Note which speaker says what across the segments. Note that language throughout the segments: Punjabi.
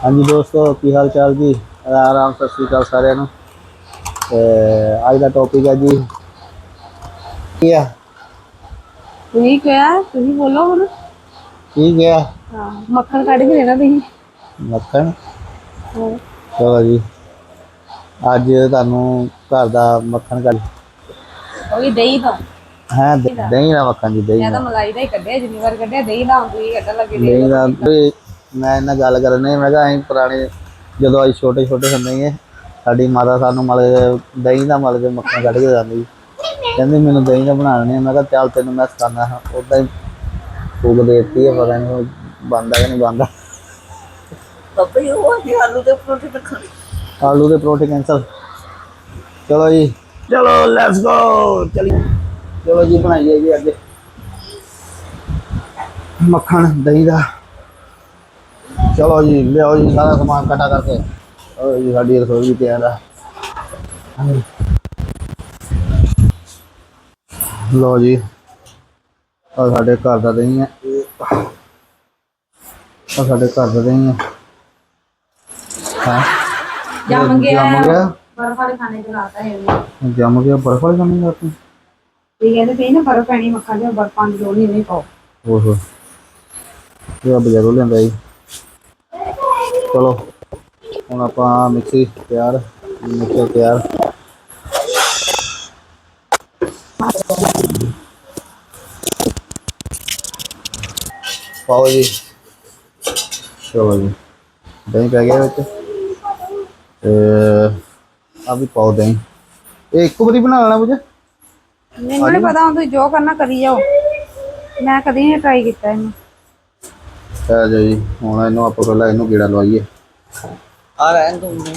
Speaker 1: ਹਾਂਜੀ ਦੋਸਤੋ ਕੀ ਹਾਲ ਚਾਲ ਜੀ? ਆਰਾਮ ਸਤਿ ਸ਼੍ਰੀ ਅਕਾਲ ਸਾਰਿਆਂ ਨੂੰ। ਤੇ ਅੱਜ ਦਾ ਟੌਪਿਕ ਹੈ ਜੀ ਕੀ ਆ?
Speaker 2: ਤੁਸੀਂ ਕਿਹਾ ਤੁਸੀਂ ਬੋਲੋ ਹੁਣ।
Speaker 1: ਕੀ ਗਿਆ
Speaker 2: ਹਾਂ ਮੱਖਣ ਕੱਢ ਕੇ ਦੇਣਾ ਤੁਸੀਂ।
Speaker 1: ਮੱਖਣ?
Speaker 2: ਹਾਂ।
Speaker 1: ਚਲੋ ਜੀ। ਅੱਜ ਤੁਹਾਨੂੰ ਘਰ ਦਾ ਮੱਖਣ ਕੱਢ
Speaker 2: ਉਹ ਵੀ ਦਹੀਂ ਦਾ।
Speaker 1: ਹੈ ਦਹੀਂ ਦਾ ਮੱਖਣ ਜੀ ਦਹੀਂ
Speaker 2: ਮੈਂ ਤਾਂ ਮਲਾਈ ਦਾ ਹੀ ਕੱਢਿਆ ਜਿੰਨੀ ਵਾਰ ਕੱਢਿਆ ਦਹੀਂ ਦਾ ਹੁਣ ਤੁਸੀਂ ਕੱਢਣ ਲੱਗੇ
Speaker 1: ਦਹੀਂ ਦਾ ਮੈਂ ਇਹਨਾਂ ਗੱਲ ਕਰਨੇ ਮੈਂ ਕਿਹਾ ਅਸੀਂ ਪੁਰਾਣੇ ਜਦੋਂ ਅਸੀਂ ਛੋਟੇ ਛੋਟੇ ਹੁੰਦੇ ਸੀ ਸਾਡੀ ਮਾਤਾ ਸਾਨੂੰ ਮਲ ਦਹੀਂ ਦਾ ਮਲ ਕੇ ਮੱਖਣ ਕੱਢ ਕੇ ਸੀ। ਕਹਿੰਦੀ ਮੈਨੂੰ ਦਹੀਂ ਦਾ ਬਣਾ ਲੈਣੀ ਮੈਂ ਕਿਹਾ ਚੱਲ ਤੈਨੂੰ ਮੈਂ ਸਿਖਾਉਂਦਾ ਹਾਂ। ਉਦਾਂ ਹੀ ਫੂਕ ਦਿੱਤੀ ਹੈ ਪਤਾ ਨਹੀਂ ਬੰਦਾ ਕਿ ਨਹੀਂ ਬੰਦਾ
Speaker 3: ਬੱਬੇ ਉਹ ਜੀ ਆਲੂ ਦੇ ਪਰੌਂਠੇ ਰੱਖਣੇ।
Speaker 1: ਆਲੂ ਦੇ ਪਰੌਂਠੇ ਕੈਂਸਲ ਚਲੋ ਜੀ। ਚਲੋ ਲੈਟਸ ਗੋ ਚਲੀ। ਚਲੋ ਜੀ ਬਣਾਈਏ ਜੀ ਅੱਜ। ਮੱਖਣ ਦਹੀਂ ਦਾ। ਚਲੋ ਜੀ ਲਿਆਓ ਜੀ ਸਾਰਾ ਸਮਾਨ ਇਕੱਠਾ ਕਰਕੇ। ਉਹ ਜੀ ਸਾਡੀ ਰਸੋਈ ਵੀ ਤਿਆਰ ਆ। ਲਓ ਜੀ ਆ ਸਾਡੇ ਘਰ ਦਾ ਦਹੀਂ ਹੈ ਆ ਸਾਡੇ ਘਰ ਦਾ ਦਹੀਂ ਹੈ ਹਾਂ।
Speaker 2: ਜੰਮ ਗਿਆ।
Speaker 1: ਜੰਮ ਗਿਆ।
Speaker 2: ਬਰਫ ਵਾਲੇ ਖਾਣੇ ਚ ਲਾਤਾ ਹੈ ਇਹ
Speaker 1: ਜੰਮ ਗਿਆ ਬਰਫ ਵਾਲੀ ਜੰਮ ਗਿਆ ਤੂੰ
Speaker 2: ਕਹਿੰਦੇ ਪਈ ਨਾ ਬਰਫ ਪੈਣੀ ਮੱਖਣ ਦੇ ਬਰਫ ਪਾਣੀ ਲੋੜ ਨਹੀਂ ਨਹੀਂ ਪਾਓ।
Speaker 1: ਓਹੋ। ਇਹ ਬਜ਼ਾਰੋਂ ਲਿਆਂਦਾ ਜੀ। ਚਲੋ ਹੁਣ ਆਪਾਂ ਮਿਕਸੀ ਤਿਆਰ ਮਿਕਸਰ ਤਿਆਰ ਪਾਓ ਜੀ ਚਲੋ ਜੀ ਦਹੀਂ ਪੈ ਗਿਆ ਵਿੱਚ ਤੇ ਆ ਵੀ ਪਾਓ ਦਹੀਂ ਇਹ ਇੱਕ ਵਾਰੀ ਬਣਾ ਲੈਣਾ ਮੁਝੇ
Speaker 2: ਮੈਨੂੰ ਨਹੀਂ ਪਤਾ ਹੁਣ ਤੁਸੀਂ ਜੋ ਕਰਨਾ ਕਰੀ ਜਾਓ ਮੈਂ ਕਦੀ ਨਹੀਂ ਟਰਾਈ ਕੀਤਾ ਇਹਨੂੰ
Speaker 1: ਆ ਜਾਓ ਜੀ ਹੁਣ ਇਹਨੂੰ ਆਪਾਂ ਪਹਿਲਾਂ ਇਹਨੂੰ ਕੀੜਾ ਲਵਾਈਏ।
Speaker 3: ਆ ਰਹਿਣ ਦੂੰਗੇ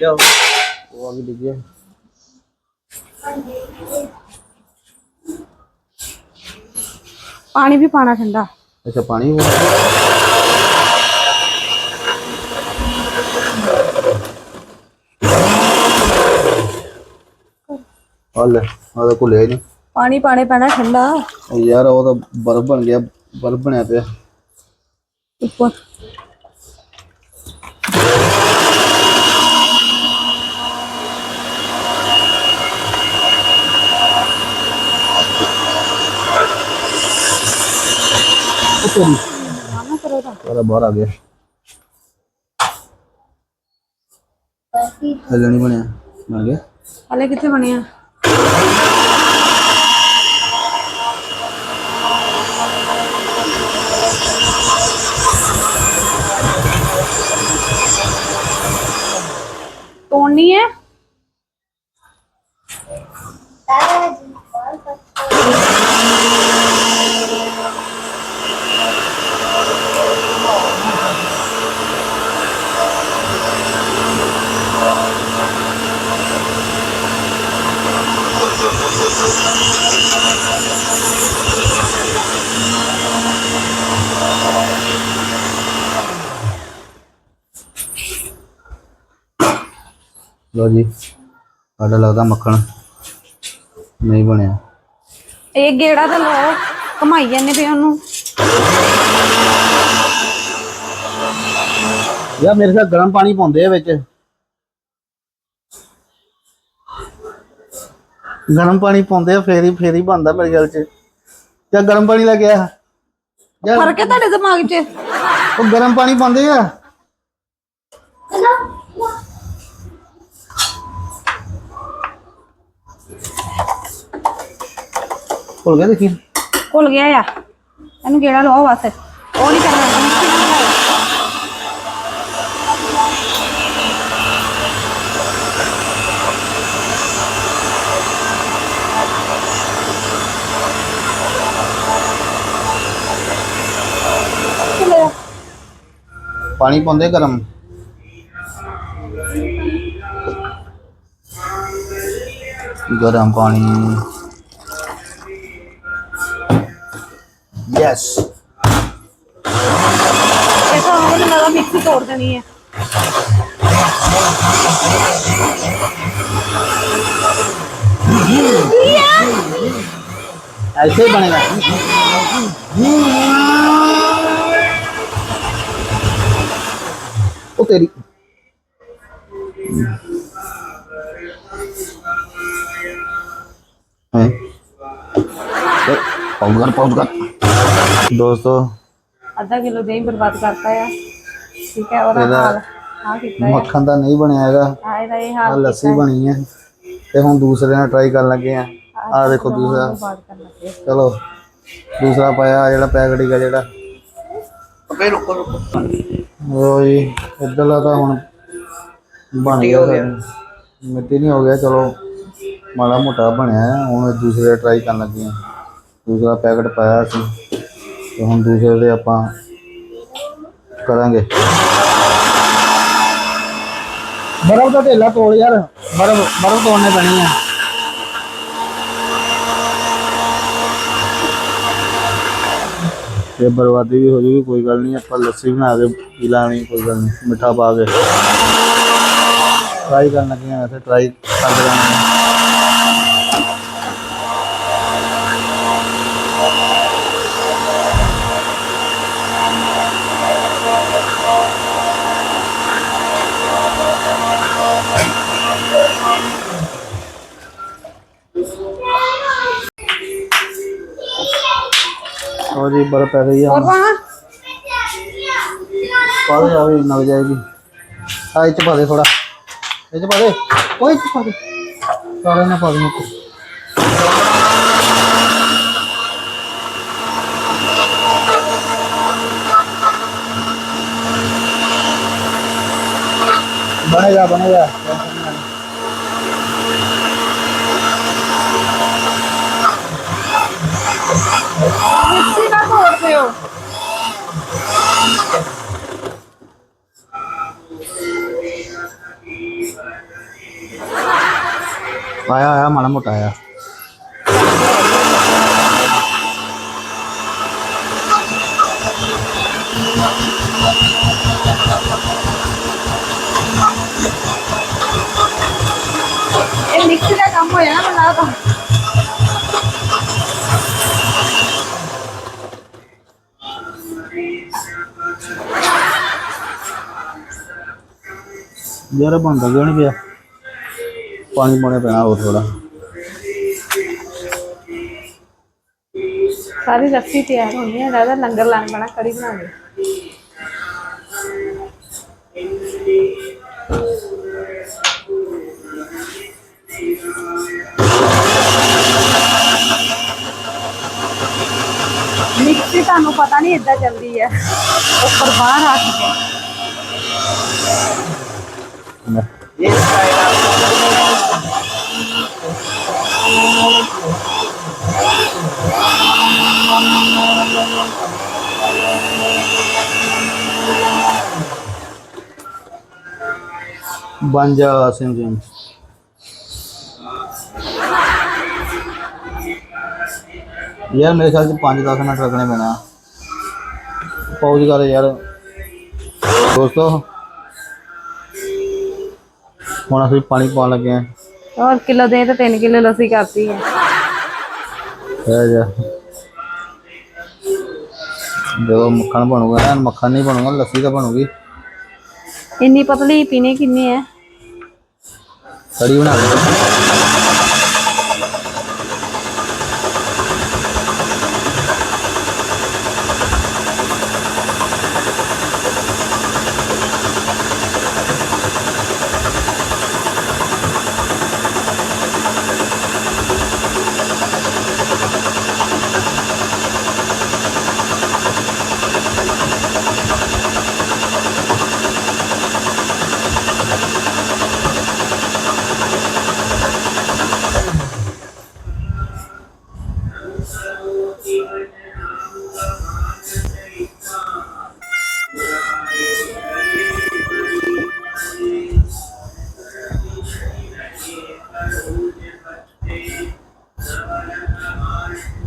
Speaker 3: ਜਾਓ।
Speaker 1: ਉਹ ਆ ਵੀ ਡਿੱਗਿਆ
Speaker 2: ਪਾਣੀ ਵੀ ਪਾਣਾ ਠੰਡਾ।
Speaker 1: ਅੱਛਾ ਪਾਣੀ ਵੀ ਪਾਉਣਾ? ਆ ਤਾਂ ਹੀ ਨਹੀਂ
Speaker 2: ਪਾਣੀ ਪਾਣੇ ਪੈਣਾ ਠੰਡਾ
Speaker 1: ਉਹ ਯਾਰ ਉਹ ਤਾਂ ਬਰਫ ਬਣ ਗਿਆ ਬਰਫ ਬਣਿਆ ਪਿਆ
Speaker 2: ਉੱਪਰ
Speaker 1: ਉਹ ਤੇਰੀ
Speaker 2: ਨਾ ਕਰੋ ਤਾਂ
Speaker 1: ਸਾਰਾ ਬਾਹਰ ਆ ਗਿਆ ਹੱਲ ਨਹੀਂ ਬਣਿਆ ਲੋ ਜੀ ਸਾਡਾ ਲੱਗਦਾ ਮੱਖਣ ਨਹੀਂ ਬਣਿਆ।
Speaker 2: ਇਹ ਗੇੜਾ ਤਾਂ ਲਓ ਕਮਾਈ ਜਾਂਦੇ ਪਏ ਉਹਨੂੰ।
Speaker 1: ਯਾਰ ਮੇਰੇ ਖਿਆਲ ਗਰਮ ਪਾਣੀ ਪਾਉਂਦੇ ਆ ਵਿੱਚ। ਗਰਮ ਪਾਣੀ ਪਾਉਂਦੇ ਆ ਫੇਰ ਹੀ ਫੇਰ ਹੀ ਬਣਦਾ ਮੇਰੇ ਖਿਆਲ ਚ। ਜਾਂ ਗਰਮ ਪਾਣੀ ਲੈ ਕੇ ਆ। ਯਾਰ
Speaker 2: ਫ਼ਰਕ ਹੈ ਤੁਹਾਡੇ ਦਿਮਾਗ 'ਚ?
Speaker 1: ਉਹ ਗਰਮ ਪਾਣੀ ਪਾਉਂਦੇ ਆ। ਭੁੱਲ ਗਿਆ ਦੇਖੀ
Speaker 2: ਭੁੱਲ ਗਿਆ ਆ ਇਹਨੂੰ ਗੇੜਾ ਲਓ ਬਸ ਉਹ ਨਹੀਂ ਕਰਨਾ ਮਿਕਸੀ ਨਾਲ ਬਣਾਓ। ਚਲੋ ਜਾ।
Speaker 1: ਪਾਣੀ ਪਾਉਂਦੇ ਗਰਮ ਗਰਮ ਪਾਣੀ Yes.
Speaker 2: ਇਹ ਤਾਂ ਉਹਨੇ ਨਾਲ ਮਿਕਸੀ ਤੋੜ ਦੇਣੀ ਹੈ
Speaker 1: ऐसे ही बनेगा ओ तेरी पहुंच कर पहुंच कर ਦੋਸਤੋ?
Speaker 2: ਅੱਧਾ ਕਿਲੋ ਦਹੀਂ ਬਰਬਾਦ ਕਰਤਾ ਆ। ਠੀਕ ਹੈ ਉਹਦਾ
Speaker 1: ਇਹਦਾ
Speaker 2: ਹਾਲ ਆ ਕੀਤਾ
Speaker 1: ਮੱਖਣ ਤਾਂ ਨਹੀਂ ਬਣਿਆ ਹੈਗਾ।
Speaker 2: ਆ ਇਹਦਾ ਇਹ
Speaker 1: ਆ
Speaker 2: ਹਾਲ
Speaker 1: ਲੱਸੀ ਬਣੀ ਹੈ ਤੇ ਹੁਣ ਦੂਸਰੇ ਨਾਲ ਟਰਾਈ ਕਰਨ ਲੱਗੇ ਆ। ਆ ਦੇਖੋ ਦੂਸਰਾ
Speaker 2: ਬਰਬਾਦ ਕਰਨ ਲੱਗੇ
Speaker 1: ਚਲੋ ਦੂਸਰਾ ਪਾਇਆ ਆਹ ਜਿਹੜਾ ਪੈਕਟ ਹੀਗਾ ਜਿਹੜਾ।
Speaker 3: ਪਪੇ ਰੁਕੋ ਰੁਕੋ।
Speaker 1: ਉਹ ਜੀ ਇੱਧਰਲਾ ਤਾਂ ਹੁਣ ਬਣ ਗਿਆ ਮਿੱਟੀ ਨਹੀਂ ਹੋ ਗਿਆ ਚਲੋ। ਮਾੜਾ ਮੋਟਾ ਬਣਿਆ ਹੈ, ਹੁਣ ਦੂਸਰੇ ਟਰਾਈ ਕਰਨ ਲੱਗੇ ਆ। ਦੂਸਰਾ ਪੈਕਟ ਪਾਇਆ ਸੀ। ਤੇ ਹੁਣ ਦੂਸਰੇ ਦੇ ਆਪਾਂ ਕਰਾਂਗੇ ਬਰਫ ਦਾ ਢੇਲਾ ਤੋੜ ਯਾਰ ਬਰਫ ਬਰਫ ਤੋੜਨੇ ਪੈਣੀ ਆ ਤੇ ਬਰਬਾਦੀ ਵੀ ਹੋ ਜੂਗੀ ਕੋਈ ਗੱਲ ਨਹੀਂ ਆਪਾਂ ਲੱਸੀ ਬਣਾ ਕੇ ਪੀ ਲਾਂਗੇ ਕੋਈ ਗੱਲ ਨਹੀਂ ਮਿੱਠਾ ਪਾ ਕੇ ਟਰਾਈ ਕਰਨ ਲੱਗੇ ਆ ਵੈਸੇ ਟਰਾਈ ਕਰਦੇ ਰਹਿਣਾ ਜੀ
Speaker 2: ਬੜਾ ਪੈ
Speaker 1: ਗਈ ਆ। ਪਾ ਦੇ ਆ ਵੀ ਨਗ ਜਾਏਗੀ। ਆ ਇਹ ਚ ਪਾ ਦੇ ਥੋੜਾ ਇਹ ਚ ਪਾ ਦੇ। ਉਹ ਇਹ ਚ ਪਾ ਦੇ। ਸਾਰਾ ਨਾ
Speaker 2: ਪਾ ਦੇ ਮੁੱਕ।
Speaker 1: ਬਣੇ ਜਾ ਬਣੇ ਜਾ। đâu
Speaker 2: ആയാ ആയാ മണം മുട്ടായാ മിക്സിയിലേക്ക് അമ്മ ഞാൻ ഉണ്ടാക്കാം
Speaker 1: ਯਾਰ ਬਣਦਾ ਕਿਉਂ ਨਹੀਂ ਪਿਆ ਪਾਣੀ ਪਾਉਣੇ ਪੈਣਾ ਹੋਰ ਥੋੜਾ
Speaker 2: ਸਾਰੀ ਲੱਸੀ ਤਿਆਰ ਹੋਣੀ ਹੈ ਲੱਗਦਾ ਲੰਗਰ ਲਾਣ ਬਣਾ ਕੜੀ ਬਣਾ ਲਈ ਮਿਕਸੀ ਤੁਹਾਨੂੰ ਪਤਾ ਨਹੀਂ ਇਦਾਂ ਚੱਲਦੀ ਹੈ ਉੱਪਰ ਬਾਹਰ ਰੱਖ ਕੇ।
Speaker 3: ਇਹ ਸਾਈਡ
Speaker 1: ਬਣ ਜਾ। ਸਿੰਘ ਜੀ ਯਾਰ ਮੇਰੇ ਖਿਆਲ ਚ 5-10 ਮਿੰਟ ਰੱਖਣੇ ਪੈਣਾ ਪੌਜ ਕਰ ਯਾਰ ਦੋਸਤੋ ਹੁਣ ਅਸੀਂ ਪਾਣੀ ਪਾਉਣ ਲੱਗੇ ਆਂ
Speaker 2: ਔਰ ਕਿਲੋ ਦੇ ਤੇ 3 ਕਿਲੋ ਲੱਸੀ ਕਰਤੀ ਹੈ
Speaker 1: ਰਹਿ ਜਾ ਜਦੋਂ ਮੱਖਣ ਬਣੂਗਾ ਨਾ ਮੱਖਣ ਨਹੀਂ ਬਣੂਗਾ ਲੱਸੀ ਤਾਂ ਬਣੂਗੀ
Speaker 2: ਇੰਨੀ ਪਤਲੀ ਪੀਣੇ ਕਿੰਨੇ ਹੈ
Speaker 1: ਕੜੀ ਬਣਾ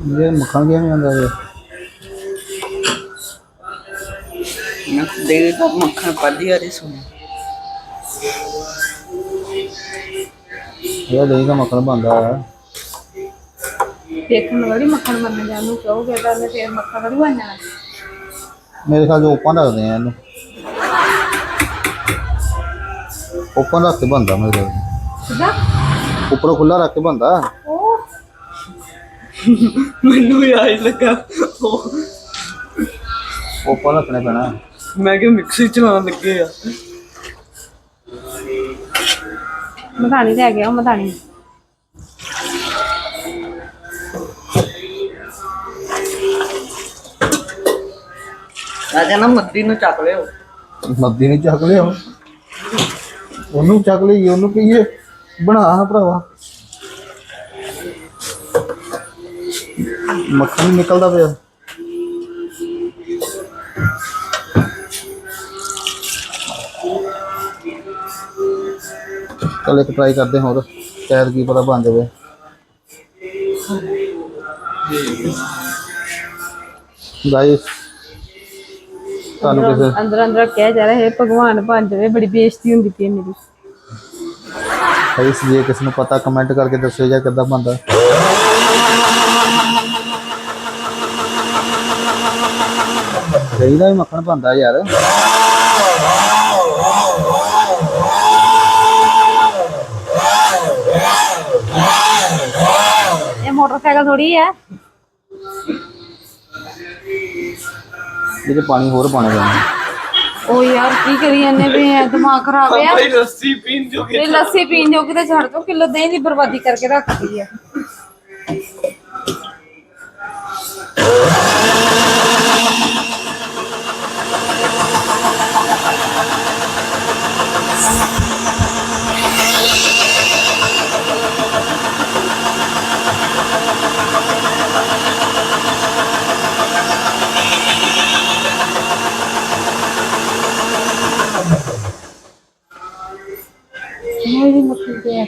Speaker 1: ਦੇ ਇਹ ਮੱਖਣ ਕਿਵੇਂ ਆਉਂਦਾ ਇਹ
Speaker 3: ਦੇ ਤਾਂ ਮੱਖਣ ਪਾਦੀ ਆ ਰਹੀ ਸੁਣ
Speaker 1: ਇਹ ਦਹੀਂ ਦਾ ਮੱਖਣ ਬਣਦਾ ਹੈ
Speaker 2: ਦੇਖਣ ਬੜੀ ਮੱਖਣ ਮੰਨ ਜਾਨੂੰ ਕਹੋਗੇ ਤਾਂ ਉਹਨੇ ਫੇਰ ਮੱਖਣ ਬੜੀ ਬਣ ਜਾਣਾ
Speaker 1: ਮੇਰੇ ਖਿਆਲ ਚ ਓਪਨ ਰੱਖਦੇ ਆ ਇਹਨੂੰ ਓਪਨ ਰੱਖ ਕੇ ਬੰਦਾ ਮੇਰੇ ਕੋਲ
Speaker 2: ਕਿਦਾਂ
Speaker 1: ਉੱਪਰੋਂ ਖੁੱਲਾ ਰੱਖ ਕੇ ਬੰਦਾ
Speaker 2: ਉਹ
Speaker 3: ਮੈਨੂੰ ਵੀ ਆਈ ਲੱਗਾ। ਉਹ
Speaker 1: ਓਪਨ ਰੱਖਣੇ ਪੈਣਾ।
Speaker 3: ਮੈਂ ਕਿ ਮਿਕਸੀ ਚਲਾਉਣ ਲੱਗੇ ਆ।
Speaker 2: ਮਧਾਣੀ ਲੈ ਗਿਆ ਉਹ ਮਧਾਣੀ।
Speaker 3: ਆ ਜਾਣਾ ਮੱਦੀ ਨੂੰ ਚੱਕ ਲਿਓ।
Speaker 1: ਨਦੀ ਨਹੀਂ ਚੱਕ ਲਿਆ ਉਹਨੂੰ ਚੱਕ ਲਈ ਉਹਨੂੰ ਕਹੀਏ ਬਣਾ ਭਰਾਵਾ। ਮੱਖਣ ਨਿਕਲਦਾ ਪਿਆ। ਚਲ ਇੱਕ ਟਰਾਈ ਕਰਦੇ ਹਾਂ ਹੋਰ। ਸ਼ਾਇਦ ਕੀ ਪਤਾ ਬਣ ਜਾਵੇ। ਗਾਇਸ ਤੁਹਾਨੂੰ ਕਿਸੇ
Speaker 2: ਅੰਦਰ ਅੰਦਰ ਕਹਿ ਜਾ ਰਿਹਾ ਹੈ ਭਗਵਾਨ ਬਣ ਜਾਵੇ ਬੜੀ ਬੇਇੱਜ਼ਤੀ ਹੁੰਦੀ ਪਈ ਮੇਰੀ।
Speaker 1: ਗਾਇਸ ਜੇ ਕਿਸੇ ਨੂੰ ਪਤਾ ਕਮੈਂਟ ਕਰਕੇ ਦੱਸਿਓ ਜਾਂ ਕਿੱਦਾਂ ਬਣਦਾ। ਦਹੀਂ ਦਾ ਵੀ ਮੱਖਣ ਬਣਦਾ ਯਾਰ।
Speaker 2: ਇਹ ਮੋਟਰਸਾਈਕਲ ਥੋੜੀ ਹੈ।
Speaker 1: ਇਹਦੇ ਪਾਣੀ ਹੋਰ ਪਾਣਾ ਪੈਣਾ।
Speaker 2: ਉਹ ਯਾਰ ਕੀ ਕਰੀ ਜਾਂਦੇ ਵੀ ਐ ਦਿਮਾਗ ਖਰਾਬ ਆ।
Speaker 3: ਭਾਈ ਰੱਸੀ ਪੀਣ ਜੋਗੇ
Speaker 2: ਇਹ ਲੱਸੀ ਪੀਣ ਜੋਗੀ ਤੇ ਛੱਡ ਦੋ ਕਿਲੋ ਦਹੀਂ ਦੀ ਬਰਬਾਦੀ ਕਰਕੇ ਰੱਖਦੀ ਆ। ਮੇਰੀ ਮੱਖਣ ਤੇ ਆ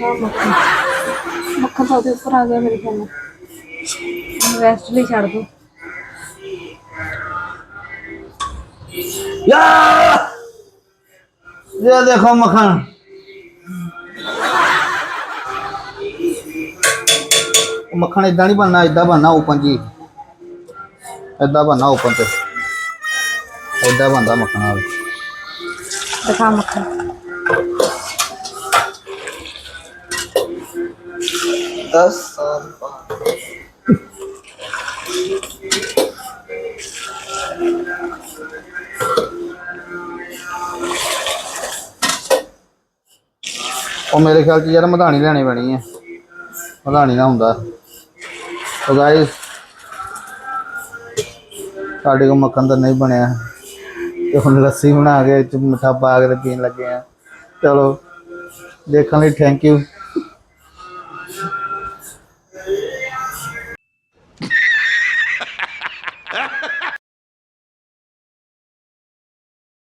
Speaker 2: ਹਾਂ ਮੱਖਣ ਤਾਂ ਉਹਦੇ ਉੱਪਰ ਆ ਗਿਆ ਮੇਰੇ ਖਿਆਲ ਰੈਸਟ ਲਈ ਛੱਡ ਦੋ
Speaker 1: ਯਾ ਦੇਖੋ ਮੱਖਣ। ਉਹ ਮੱਖਣ ਇਦਾਂ ਨਹੀਂ ਬਣਨਾ ਇਦਾਂ ਬਣਨਾ ਓਪਨ ਜੀ। ਇਦਾਂ ਬਣਨਾ ਓਪਨ ਤੇ। ਇਦਾਂ ਬਣਦਾ ਮੱਖਣ ਨਾਲ
Speaker 2: ਦਿਖਾ ਮੱਖਣ।
Speaker 3: ਦਸ ਸਾਲ ਬਾਅਦ।
Speaker 1: ਉਹ ਮੇਰੇ ਖਿਆਲ ਚ ਯਾਰ ਮਧਾਣੀ ਲੈਣੀ ਪੈਣੀ ਹੈ ਮਧਾਣੀ ਨਾ ਹੁੰਦਾ। ਸੋ ਗਾਇਸ ਸਾਡੇ ਕੋਲ ਮੱਖਣ ਤਾਂ ਨਹੀਂ ਬਣਿਆ। ਤੇ ਹੁਣ ਲੱਸੀ ਬਣਾ ਕੇ ਚ ਮਿੱਠਾ ਪਾ ਕੇ ਪੀਣ ਲੱਗੇ ਆ। ਚਲੋ, ਦੇਖਣ ਲਈ ਥੈਂਕ ਯੂ